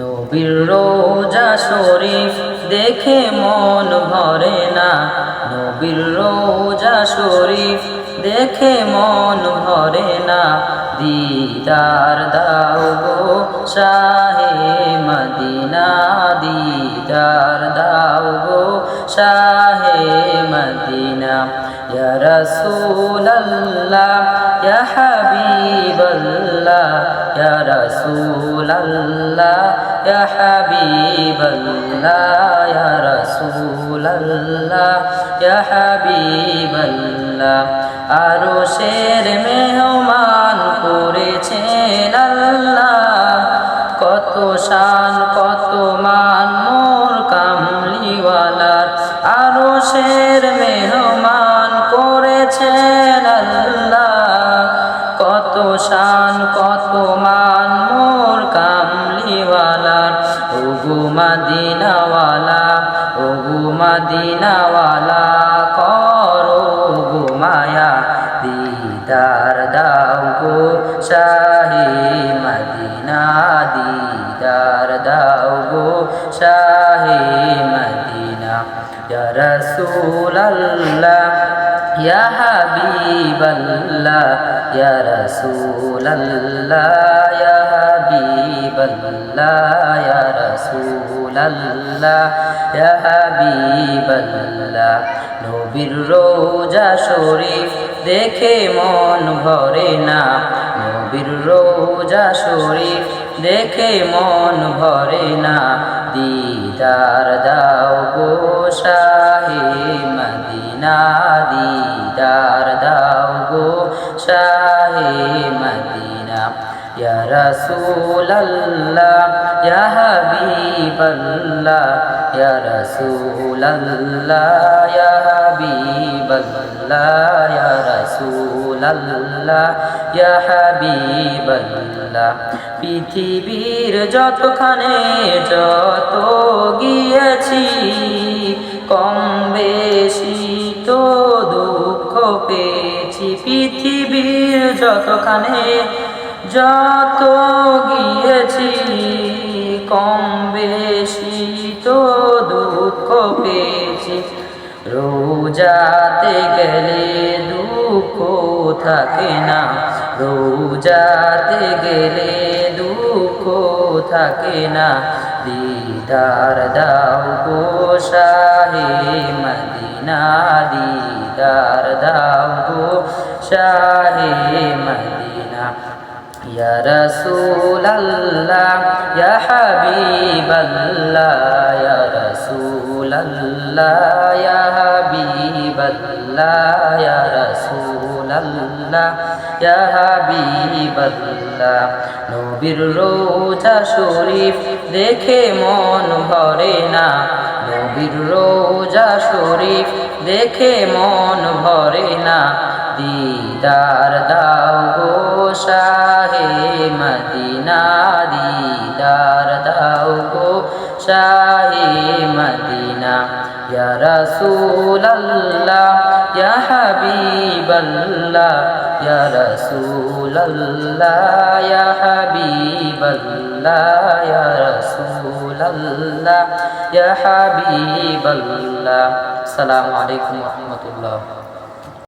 নবীর রোজা শরীফ দেখে মন ভরে না। নবীর রোজা শরীফ দেখে মন ভরে না। দিদার দাও গো শাহে মদিনা, দিদার দাও গো শাহে মদিনা। ইয়া রাসূলাল্লাহ হাবিবাল্লাহ, ইয়া ইয়া হাবিবাল্লাহ ইয়া রাসূলাল্লাহ ইয়া হাবিবাল্লাহ আরও শের মেহমান করেছেন আল্লাহ। কত শান, কত মান। মাদিনাওয়ালা, ওগো মাদিনাওয়ালা, করো গো মায়া, দিদার দাও গো শাহি মদিনা, দিদার দাও গো শাহি মদিনা। রাসূলাল্লাহ, ইয়া হাবিবাল্লাহ, ইয়া ইয়া হাবিবাল্লাহ, ইয়া রাসূলাল্লাহ, ইয়া হাবিবাল্লাহ। নবীর রোজা শরীফ দেখে মন ভরে না। নবীর রোজা শরীফ দেখে মন ভরে না। দিদার দাও গো শাহে মদিনা, দিদার দাও গো শাহে মদিনা। ইয়া ইয়া ইয়া ইয়া পৃথিবীর যতখানে যত গিয়েছি, কম বেশি তো দুঃখ পেয়েছি। পৃথিবীর যতখানে যত গিয়েছি, কম বেশি তো দুঃখ পেয়েছি। রোজাতে গেলে দুঃখ থাকে না। রোজাতে গেলে দুঃখ থাকে না। দিদার দাও গো শাহে মদিনা, দিদার দাও গো শাহে মদিনা। ইয়া রাসূলাল্লাহ, ইয়া হাবিবাল্লাহ, ইয়া রাসূলাল্লাহ, ইয়া হাবিবাল্লাহ, ইয়া রাসূলাল্লাহ, ইয়া হাবিবাল্লাহ। নবীর রোজা শরীফ দেখে মন ভরে না। নবীর রোজা শরীফ দেখে মন ভরে না। দিদার শাহে মদিনা দিদার দাও গো শাহে মদিনা। ইয়া রাসূলাল্লাহ, ইয়া হাবিবাল্লাহ, ইয়া রাসূলাল্লাহ, ইয়া হাবিবাল্লাহ, ইয়া রাসূলাল্লাহ, ইয়া হাবিবাল্লাহ। আসসালামু আলাইকুম ওয়া রাহমাতুল্লাহ।